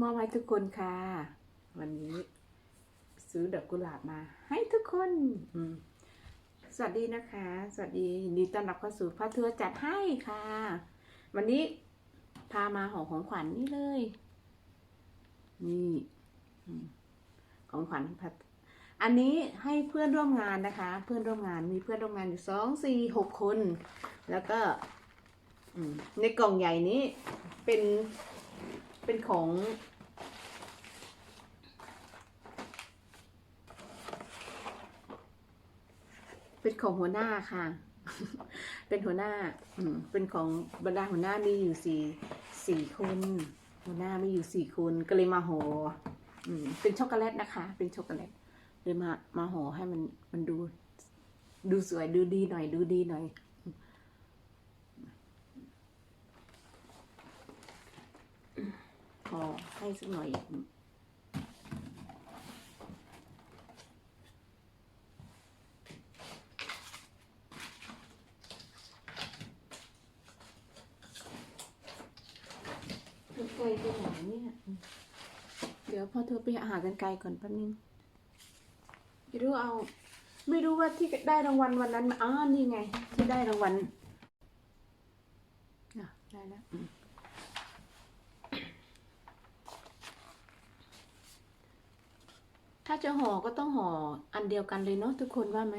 มอบให้ทุกคนค่ะ วันนี้ ซื้อดอกกุหลาบมา ให้ทุกคนสวัสดีนะคะ สวัสดียินดีต้อนรับเข้าสู่พระทัวร์จัดให้ค่ะ วันนี้พามาของของขวัญนี่เลย นี่ของขวัญพัดอันนี้ให้เพื่อนร่วมงานนะคะ เพื่อนร่วมงานมีเพื่อนร่วมงานอยู่สองสี่หกคน แล้วก็ในกล่องใหญ่นี้เป็นเป็นของ เป็นของหัวหน้าค่ะ เป็นหัวหน้า อืมเป็นของบรรดาหัวหน้ามีอยู่สี่สี่คน หัวหน้ามีอยู่สี่คนก็เลยมาห่ออืมเป็นช็อกโกแลตนะคะ เป็นช็อกโกแลตเลยมามาห่อให้มันมันดู ดูสวยดูดีหน่อย ดูดีหน่อยห่อให้สักหน่อย กันไกลไปไหนเนี่ยอืมเดี๋ยวพ อเธอไปหากันไกลก่อนแป๊บนึงไม่รู้เอา ไม่รู้ว่าที่ได้รางวัลวันนั้นมาอ๋อนี่ไง ที่ได้รางวัลอะได้แล้วอืมถ้าจะห่อก็ต้องห่ออันเดียวกันเลยเนาะทุกคนว่าไหม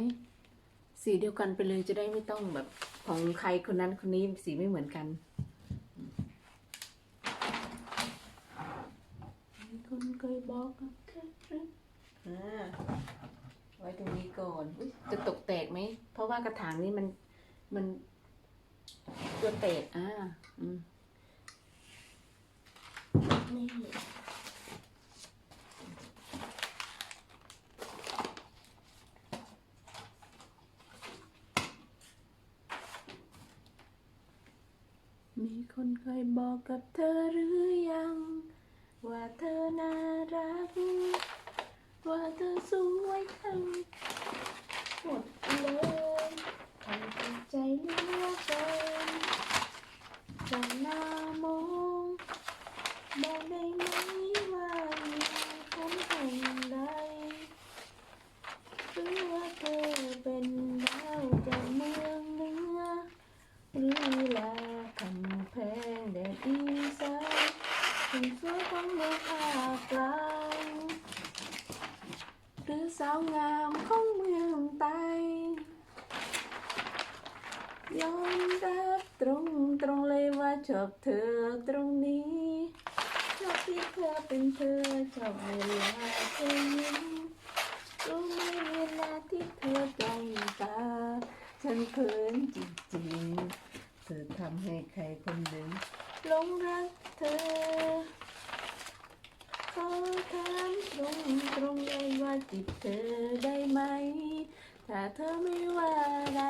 สีเดียวกันไปเลยจะได้ไม่ต้องแบบของใครคนนั้นคนนี้สีไม่เหมือนกัน มีคนเคยบอกกับเธออ่า ไว้ตรงนี้ก่อนอุ๊ยจะตกแตกไหม เพราะว่ากระถางนี้มันมันตัวแตกอ่าอืมนี่มีคนเคยบอกกับเธอหรือยัง ว่าเธอน่ารัก ว่าเธอสวยทั้งหมดเลยทำให้ใจเลือเกินจะหน้ามองบองได้ไหมว่าอยู่คนแห่งใดหรือว่าเธอเป็นดาวจากเมืองเหนือ หรือลาคำแพงแดดอีสานถึงสวยของเมืองภาคกลางหรือสาวงามของเมืองใต้ยอมรับ ตรงตรงเลยว่าชอบเธอตรงนี้ ชอบที่เธอเป็นเธอชอบเวลาเธอยิ้มรู้ไหมเวลาที่เธอจ้องตา ฉันเขินจริงๆเธอทำให้ใครคนหนึ่งหลงรักเธอขอถามตรงตรงๆเลยว่าจิบเธอได้ไหม ถ้าเธอไม่ว่าอะไร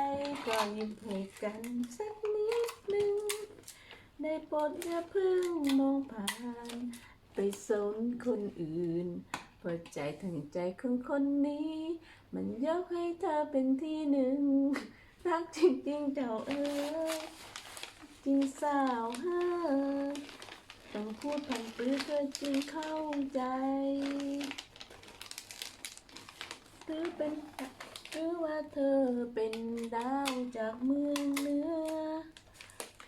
ก็ยิ้มให้กันสักนิดหนึ่งได้โปรดอย่าเพิ่งมองผ่าน ไปสนคนอื่นเพราะใจถึงใจของคนนี้ มันยกให้เธอเป็นที่หนึ่ง รักจริงๆเจ้าเอ๋ยจริงสาวเฮ้อต้องพูดพันปรือเธอจึงเข้าใจหรือเป็น หรือว่าเธอเป็นดาวจากเมืองเหนือ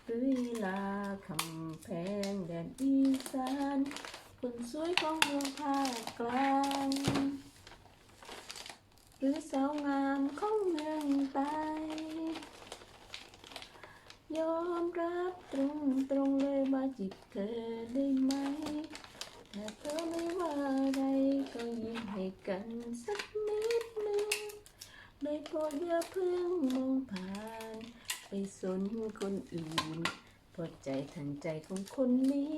หรือลาคำแพงแดนอีสานคนสวยของเมืองภาคกลาง หรือสาวงามของเมืองใต้ยอมรับตรงตรงเลยว่าจิตเธอได้ไหมถ้าเธอไม่ว่าอะไรก็ยิ้มให้กันสักนิด โปรดอย่าเพิ่งมองผ่าน ไปสนคนอื่นพราะใจทั้งใจของคนนี้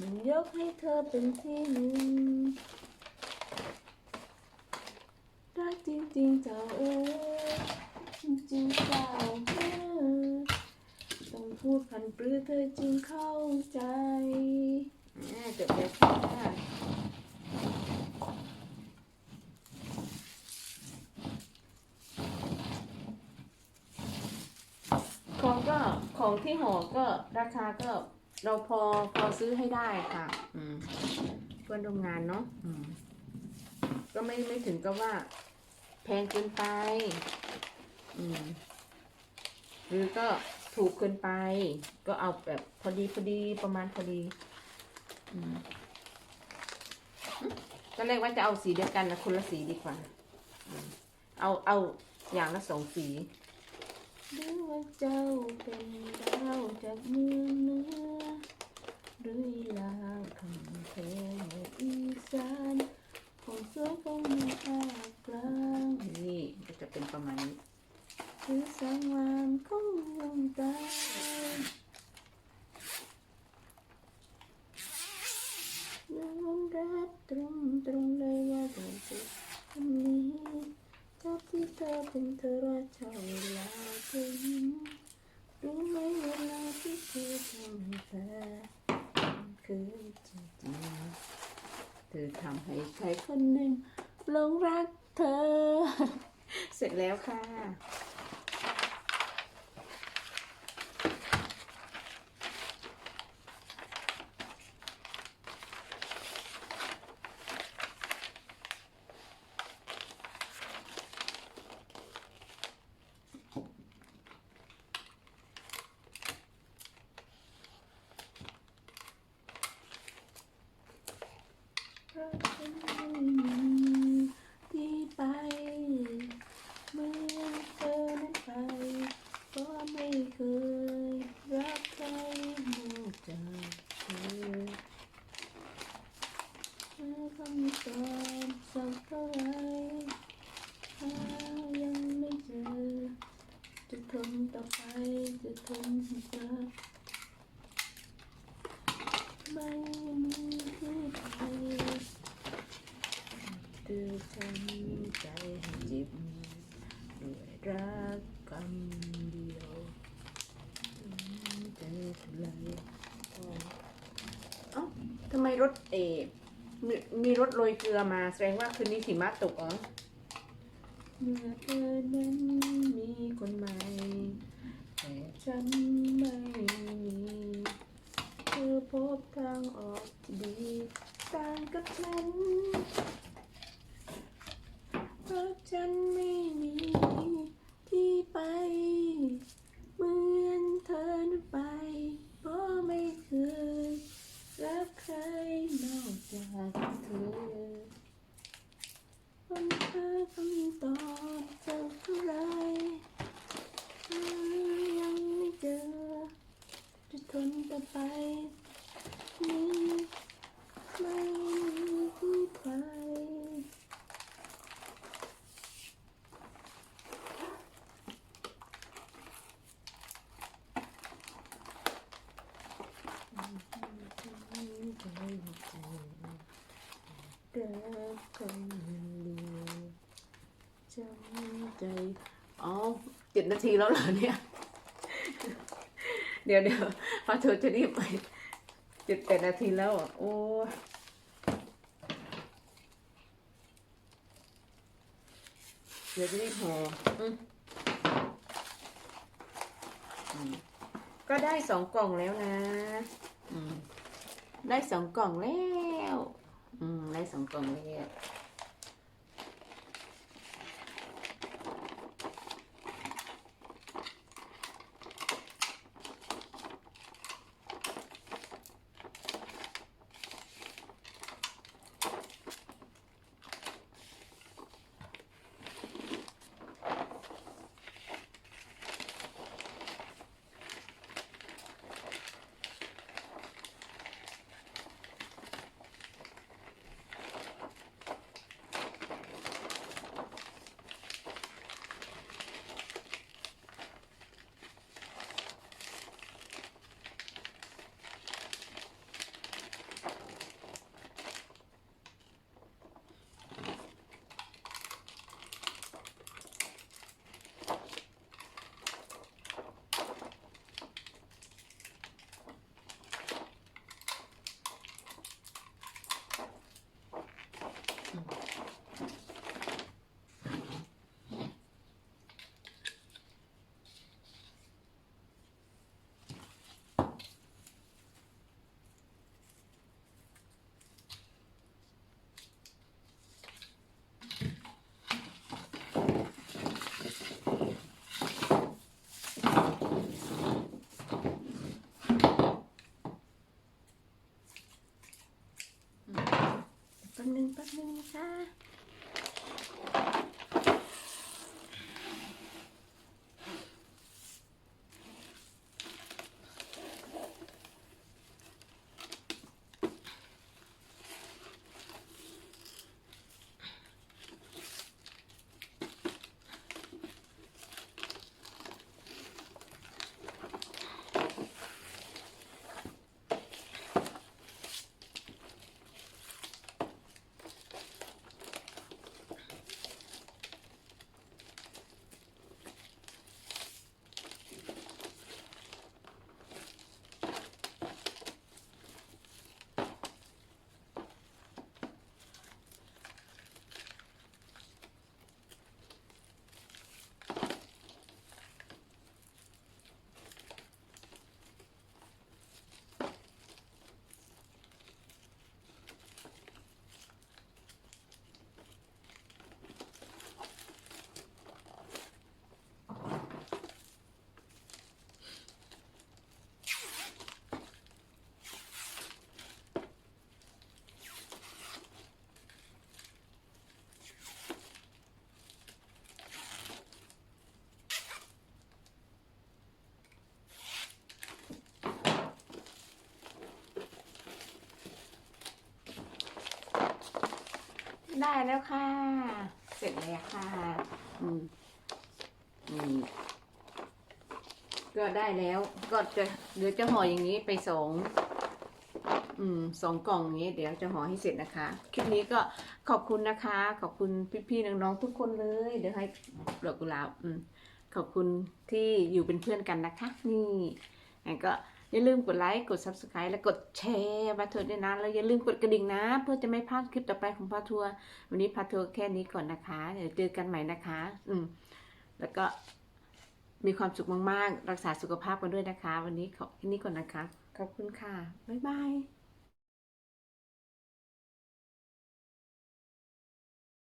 มันยกให้เธอเป็นที่หนึ่งรักจริงๆเจ้าเอ๋ยจริงๆเจ้าเอ๋ยต้องพูดพันปรือเธอจึงเข้าใจอ่าจบแล้วค่ะ ของก็ของที่ห่อก็ราคาก็เราพอพอซื้อให้ได้ค่ะ อืมเพื่อนร่วมงานเนาะอืมก็ไม่ไม่ถึงกับว่า แพงเกินไป อืมหรือก็ถูกเกินไป ก็เอาแบบพอดีพอดีประมาณพอดีอืมตอนแรกว่าจะเอาสีเดียวกันนะคนละสีดีกว่าอืมเอาเอาอย่างละสองสี หรือว่าเจ้าเป็นดาวจากเมืองเหนือหรือลาคำเพลงอีสานของสวยของในภาคกลางนี่ก็จะเป็นประมาณนี้คือสังวานของเมืองใต้อมรับตรงตรงเลยว่าเธอเป็นคนนี้ชอบที่เธอเป็นเธอรักชอบเวลาเธอยิ้มรู้ไหมเวลาที่เธอทำให้เธอคือจริงๆเธอทำให้ใครคนหนึ่งหลงรักเธอ เสร็จ แล้วค่ะ เพราะฉันไม่มีที่ไปเมื่อเธอนั้นไปก็ไม่เคยรักใครนอกจากเธอเมื่อคำตอบสักเท่าไรหายังไม่เจอ จะทนต่อไปจะทนให้เธอ ไม่มีที่ไปเธอทำใจให้เจ็บด้วยรักคำเดียวใจเท่าไรก็เอ้าทำไมรถ เอมมีรถโรยเกลือมาแสดงว่าคืนนี้หิมะตกเหรอเมื่อเธอนั้นมีคนใหม่แต่ฉันไม่มี เธอพบทางออกที่ดีต่างกับฉัน เพราะฉันไม่มีที่ไป เหมือนเธอนั้นไป เพราะไม่เคยรักใคร นอกจากเธอคนเธอคำตอบจะเท่าไรยังไม่เจอ จะทนต่อไป นี้ไม่มีที่ไปเดินคนเดียวจำ ใจ อ๋อเจ็ดนาทีแล้วเหรอเนี่ย เดี๋ยวเดี๋ยวพอเธอจะรีบไปเจ็ดแปดนาทีแล้วอะโอ้เดี๋ยวจะรีบห่ออืมก็ได้สองกล่องแล้วนะอืมได้สองกล่องแล้วอืมได้สองกล่องแล้ว นึ ได้แล้วค่ะ เสร็จแล้วค่ะอืมอืมก็ได้แล้ว ก็จะเดี๋ยวจะห่ออย่างนี้ไปสองอืมสองกล่องอย่างนี้ เดี๋ยวจะห่อให้เสร็จนะคะ คลิปนี้ก็ขอบคุณนะคะ ขอบคุณพี่ๆน้องๆทุกคนเลย เดี๋ยวให้ดอกกุหลาบอืมขอบคุณที่อยู่เป็นเพื่อนกันนะคะ นี่งั้นก็ อย่าลืมกดไลค์กด subscribe และกดแชร์พาทัวร์ด้วยนะแล้วอย่าลืมกดกระดิ่งนะ เพื่อจะไม่พลาดคลิปต่อไปของพาทัวร์วันนี้พาทัวร์แค่นี้ก่อนนะคะเดี๋ยวเจอกันใหม่นะคะ อืมแล้วก็มีความสุขมาก ๆ รักษาสุขภาพกันด้วยนะคะ วันนี้ขอแค่นี้ก่อนนะคะ ขอบคุณค่ะ บ๊ายบาย